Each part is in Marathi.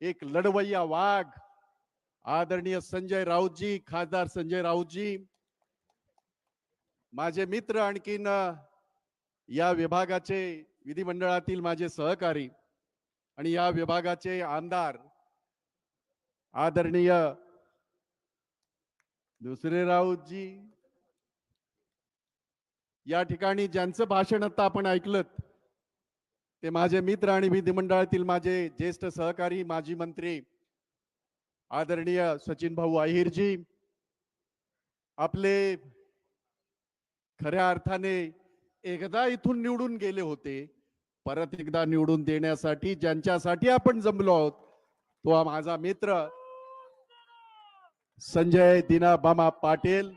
एक लढवय्या वाघ. आदरणीय संजय राऊतजी खासदार संजय राऊतजी. माझे मित्र आणखीन या विभागाचे विधिमंडळातील माझे सहकारी आणि या विभागाचे आमदार आदरणीय दुसरे राऊतजी. या ठिकाणी ज्यांचं भाषण आता आपण ऐकलं ते माझे मित्र आणि विधिमंडळातील माझे ज्येष्ठ सहकारी माजी मंत्री आदरणीय सचिन भाऊ अहिरजी आपले खऱ्या अर्थाने एकदा इथून निवडून गेले होते परत एकदा निवडून देण्यासाठी ज्यांच्यासाठी आपण जमलो आहोत तो माझा मित्र संजय दिनाबामा पाटील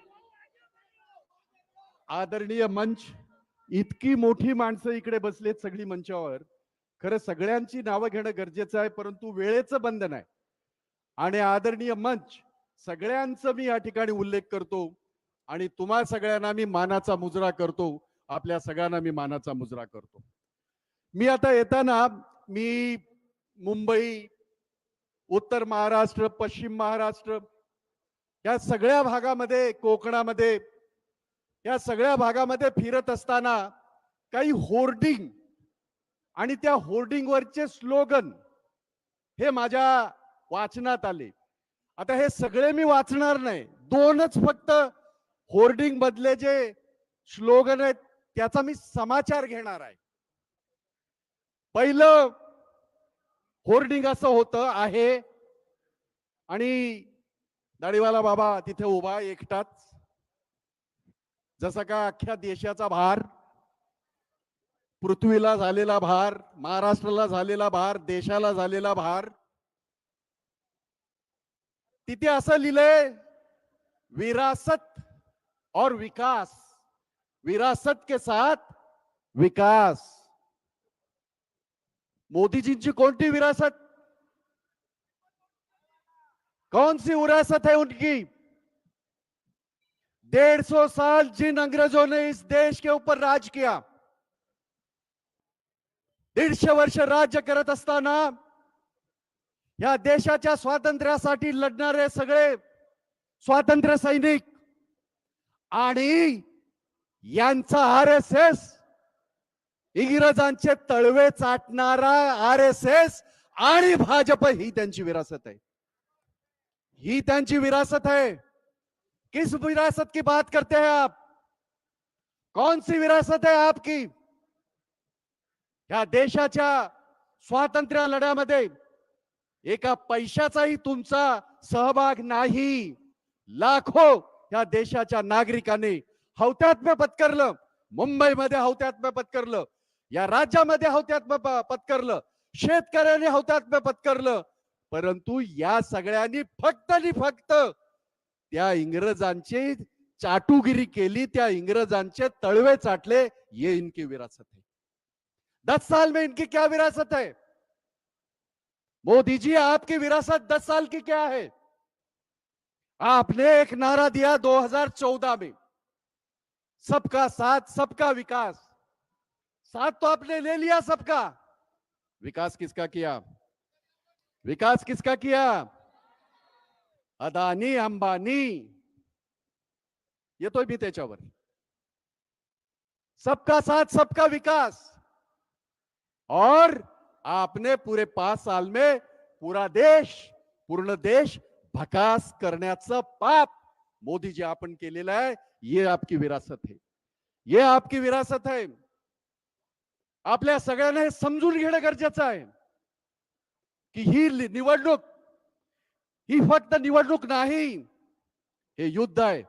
आदरणीय मंच इतकी मोठी माणसं इकडे बसलेत सगळी मंचावर. खरं सगळ्यांची नावं घेणं गरजेचं आहे परंतु वेळेचं बंधन आहे. आणि आदरणीय मंच सगळ्यांचं मी या ठिकाणी उल्लेख करतो आणि तुम्हा सगळ्यांना मी मानाचा मुजरा करतो. आपल्या सगळ्यांना मी मानाचा मुजरा करतो. मी आता येताना मी मुंबई उत्तर महाराष्ट्र पश्चिम महाराष्ट्र या सगळ्या भागामध्ये कोकणामध्ये या सगळ्या भागामध्ये फिरत असताना काही होर्डिंग आणि त्या होर्डिंगवरचे स्लोगन हे माझ्या वाचनात आले. आता हे सगळे मी वाचणार नाही. दोनच फक्त होर्डिंग मधले जे स्लोगन आहेत त्याचा मी समाचार घेणार आहे. पहिलं होर्डिंग असं होतं आहे आणि दाढीवाला बाबा तिथे उभा एकटाच. जसा का अख्ख्या देशाचा भार पृथ्वीला झालेला भार महाराष्ट्राला झालेला भार देशाला झालेला भार तिथे असं लिहिलंय विरासत और विकास. विरासत के साथ विकास. मोदीजींची कोणती विरासत? कौन सी विरासत है उनकी? डेढ़ सौ साल जिन अंग्रेजों ने इस देश के ऊपर राज किया दीडशे वर्ष राज्य करत असताना या देशाच्या स्वातंत्र्यासाठी लढणारे सगळे स्वातंत्र्य सैनिक आणि यांचा आर एस एस इंग्रजांचे तळवे चाटणारा आर एस एस आणि भाजप ही त्यांची विरासत आहे. ही त्यांची विरासत आहे. किस विरासत की बात करते हैं आप? कौन सी विरासत है आपकी? या देशाच्या स्वातंत्र्य लढ्यामध्ये एका पैशाचाही तुमचा सहभाग नाही. लाखो या देशाच्या नागरिकांनी हौत्यात्म्य पत्करलं. मुंबईमध्ये हौत्यात्म्य पत्करलं. या राज्यामध्ये हौत्यात्म्य पत्करलं. शेतकऱ्यांनी हौत्यात्म्य पत्करलं. परंतु या सगळ्यांनी फक्त आणि फक्त त्या इंग्रजांची चाटुगिरी केली त्या इंग्रजांचे तळवे चाटले ये इनकी विरासत है. दस साल में इनकी क्या विरासत है? मोदी जी आपकी विरासत दस साल की क्या है? आपने एक नारा दिया 2014 में। सबका साथ सबका विकास। साथ तो आपने ले लिया सबका। विकास किसका किया? विकास किसका किया? अदानी अंबानी. येतोय मी त्याच्यावर. सबका साथ सबका विकास. और आपने पूरे पाच साल में पूरा देश पूर्ण देश भकास करण्याचं पाप मोदी जी आपण केलेलं आहे. ये आपकी विरासत है. ये आपकी विरासत है. आपल्या सगळ्यांना हे समजून घेणं गरजेचं आहे. की ही निवडणूक ही फक्त निवडणूक नाही. हे युद्ध आहे.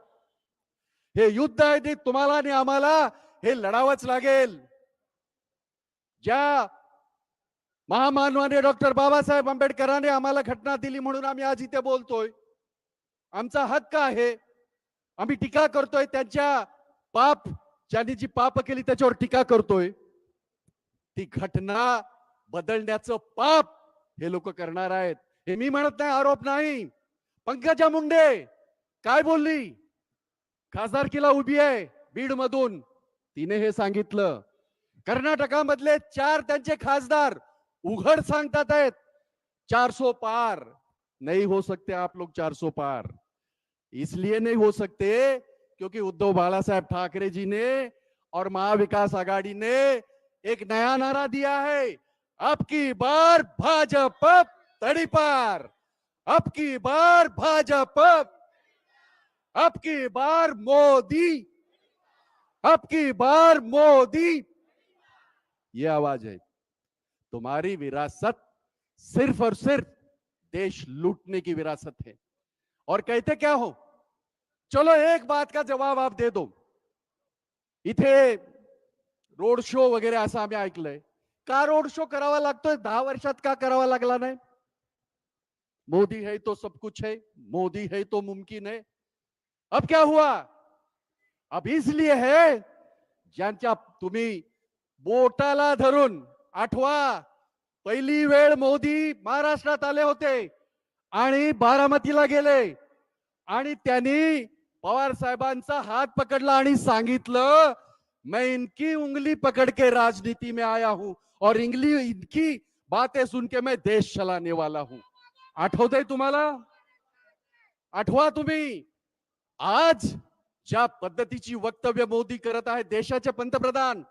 हे युद्ध आहे ते तुम्हाला आणि आम्हाला हे लढावंच लागेल. ज्या महामानवाने डॉक्टर बाबासाहेब आंबेडकरांनी आम्हाला घटना दिली म्हणून आम्ही आज इथे बोलतोय. आमचा हक्क आहे. आम्ही टीका करतोय. त्यांच्या पाप ज्यांनी जी पाप केली त्याच्यावर टीका करतोय. ती घटना बदलण्याचं पाप हे लोक करणार आहेत. हे मी म्हणत नाही आरोप नाही. पंकजा मुंडे काय बोलली? खासदारकीला उभी आहे बीड मधून तिने हे सांगितलं. कर्नाटकामधले चार त्यांचे खासदार उघड सांगतात आहेत. 400 पार. नहीं हो सकते आप लोग चारसो पार. इसलिए नहीं हो सकते क्योंकि उद्धव बाला साहेब ठाकरे जी ने और महाविकास आघाड़ी ने एक नया नारा दिया है। आपकी बार भाजपा तड़ीपार अब की बार भाजपा। अब की बार मोदी। अब की बार मोदी। ये आवाज़ है, तुम्हारी विरासत सिर्फ़ और सिर्फ़ देश लूटने की विरासत है। और कहते क्या हो? चलो एक बात का जवाब आप दे दो। इथे रोड शो वगैरे असं आम्ही ऐकलंय। का रोड शो करावा लागतोय? दहा वर्षात का करावा लागला नाही? मोदी है तो सब कुछ है मोदी है तो मुमकिन है। अब क्या हुआ? अब इसलिए है ज्यांच्या तुम्ही बोटाला धरून आठवा पहिली वेळ मोदी महाराष्ट्रात आले होते आणि बारामतीला गेले आणि त्यांनी पवार साहेबांचा हात पकडला आणि सांगितलं मैं इनकी उंगली पकड़ के राजनीति में आया हूं और इंगली इनकी बातें सुन के मैं देश चलाने वाला हूं. आठवतंय तुम्हाला? आठवा तुम्ही. आज ज्या पद्धतीची वक्तव्य मोदी करत आहे देशाचे पंतप्रधान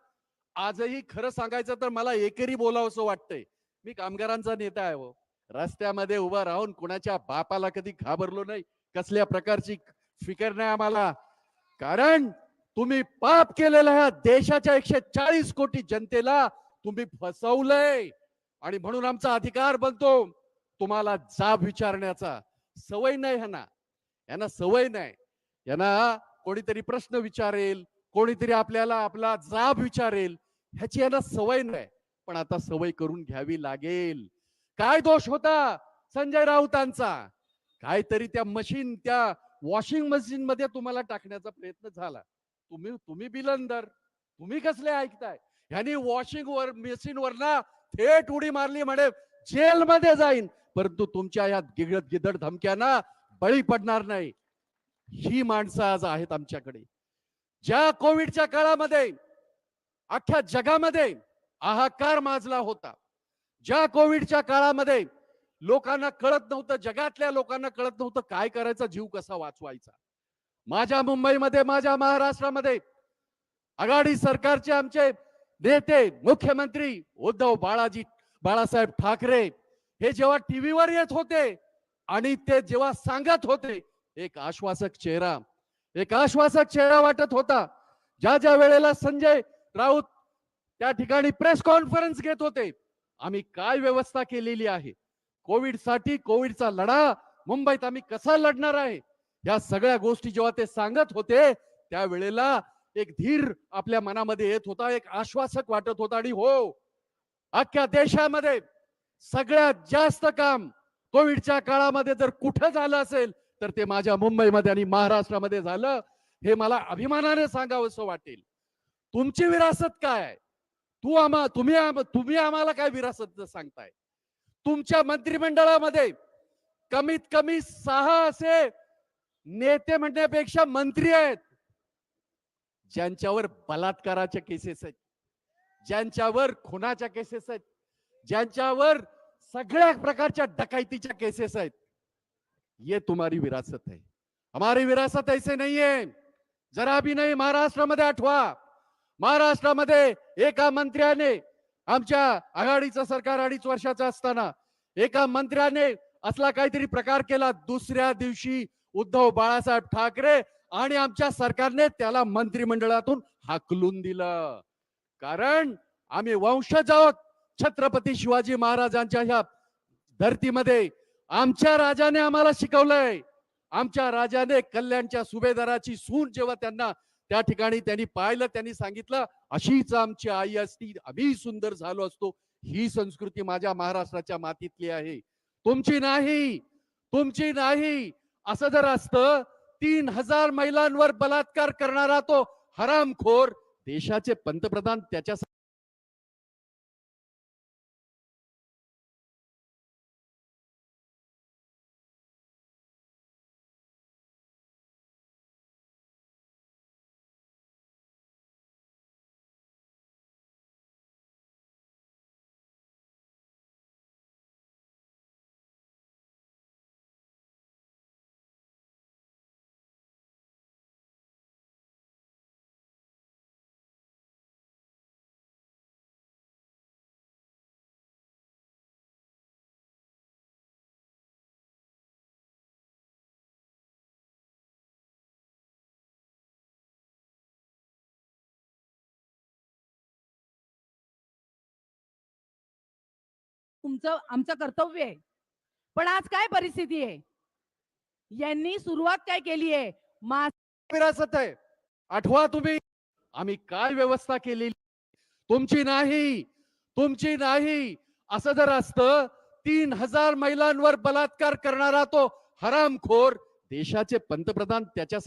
आजही खरं सांगायचं तर मला एकेरी बोलावंसं वाटतंय. मी कामगारांचा नेता आहे हो. रस्त्यामध्ये उभा राहून कुणाच्या बापाला कधी घाबरलो नाही कसल्या प्रकारची फिकर नाही आम्हाला. कारण तुम्ही पाप केलेलं आहे देशाच्या एकशे चाळीस कोटी जनतेला तुम्ही फसवलंय. आणि म्हणून आमचा अधिकार बनतो. तुम्हाला जाब विचारण्याचा सवय नाही ह्यांना. यांना सवय नाही. यांना कोणीतरी प्रश्न विचारेल कोणीतरी आपल्याला आपला जाब विचारेल ह्याची यांना सवय नाही. पण आता सवय करून घ्यावी लागेल. काय दोष होता संजय राऊतांचा? काहीतरी त्या मशीन त्या वॉशिंग मशीन मध्ये तुम्हाला टाकण्याचा प्रयत्न झाला. तुम्ही तुम्ही बिलंदर. तुम्ही कसले ऐकताय? ह्यानी वॉशिंग वर मशीन वरना थेट उडी मारली म्हणे जेलमध्ये जाईन. परंतु तुमच्या या गिगड गिदड धमक्यांना बळी पडणार नाही. ही माणसं आज आहेत आमच्याकडे. ज्या कोविडच्या काळामध्ये अख्ख्या जगामध्ये हाहाकार माजला होता ज्या कोविडच्या काळामध्ये लोकांना कळत नव्हतं जगातल्या लोकांना कळत नव्हतं काय करायचं जीव कसा वाचवायचा. माझ्या मुंबईमध्ये माझ्या महाराष्ट्रामध्ये आघाडी सरकारचे आमचे नेते मुख्यमंत्री उद्धव बाळाजी बाळासाहेब ठाकरे हे जेव्हा टीव्हीवर येत होते आणि ते जेव्हा सांगत होते एक आश्वासक चेहरा एक आश्वासक चेहरा वाटत होता. ज्या ज्या वेळेला संजय राऊत त्या ठिकाणी प्रेस कॉन्फरन्स घेत होते आम्ही काय व्यवस्था केलेली आहे? कोविडसाठी कोविडचा लढा मुंबईत आम्ही कसा लढणार आहे? या सगळ्या गोष्टी जेव्हा ते सांगत होते त्यावेळेला एक धीर आपल्या मनामध्ये येत होता एक आश्वासक वाटत होता आणि हो अख्ख्या देशामध्ये सगळ्यात जास्त काम कोविडच्या काळामध्ये जर कुठं झालं असेल तर ते माझ्या मुंबईमध्ये आणि महाराष्ट्रामध्ये झालं. हे मला अभिमानाने सांगावंसं वाटेल. तुमची विरासत काय आहे? तू आम्हा तुम्ही तुम्ही आम्हाला काय विरासत सांगताय? तुमच्या मंत्रिमंडळामध्ये कमीत कमी सहा असे नेते म्हणण्यापेक्षा मंत्री आहेत. ज्यांच्यावर बलात्काराच्या केसेस आहेत. ज्यांच्यावर खुनाच्या केसेस आहेत. ज्यांच्यावर सगळ्या प्रकारच्या डकायतीच्या केसेस आहेत. ये तुम्हारी विरासत है. हमारी विरासत ऐसे नहीं है. जरा भी नाही महाराष्ट्रामध्ये आठवा. महाराष्ट्रामध्ये एका मंत्र्याने आमच्या आघाडीचं सरकार अडीच वर्षाचं असताना एका मंत्र्याने असला काहीतरी प्रकार केला दुसऱ्या दिवशी उद्धव बाळासाहेब ठाकरे आणि आमच्या सरकारने त्याला मंत्रिमंडळातून हाकलून दिलं. कारण आम्ही वंशज आहोत. छत्रपती शिवाजी महाराजांच्या ह्या धर्तीमध्ये आमच्या राजाने आम्हाला शिकवलंय. आमच्या राजाने कल्याणच्या सुभेदाराची सून जेव्हा त्यांना त्या ठिकाणी त्यांनी पाहिलं त्यांनी सांगितलं अशीच आमची आई असती आम्ही सुंदर झालो असतो. ही संस्कृती माझ्या महाराष्ट्राच्या मातीतली आहे. तुमची नाही तुमची नाही. असं जर असतं तीन हजार महिलांवर बलात्कार करणारा तो हरामखोर देशाचे पंतप्रधान त्याच्या तुमचं आमचं कर्तव्य आहे. पण आज काय परिस्थिती आहे? यांनी सुरुवात काय केली आहे? विरासत आहे. आठवा तुम्ही. आम्ही काय व्यवस्था केलेली? तुमची नाही. तुमची नाही. असं जर असतं तीन हजार महिलांवर बलात्कार करणारा तो हरामखोर देशाचे पंतप्रधान त्याच्या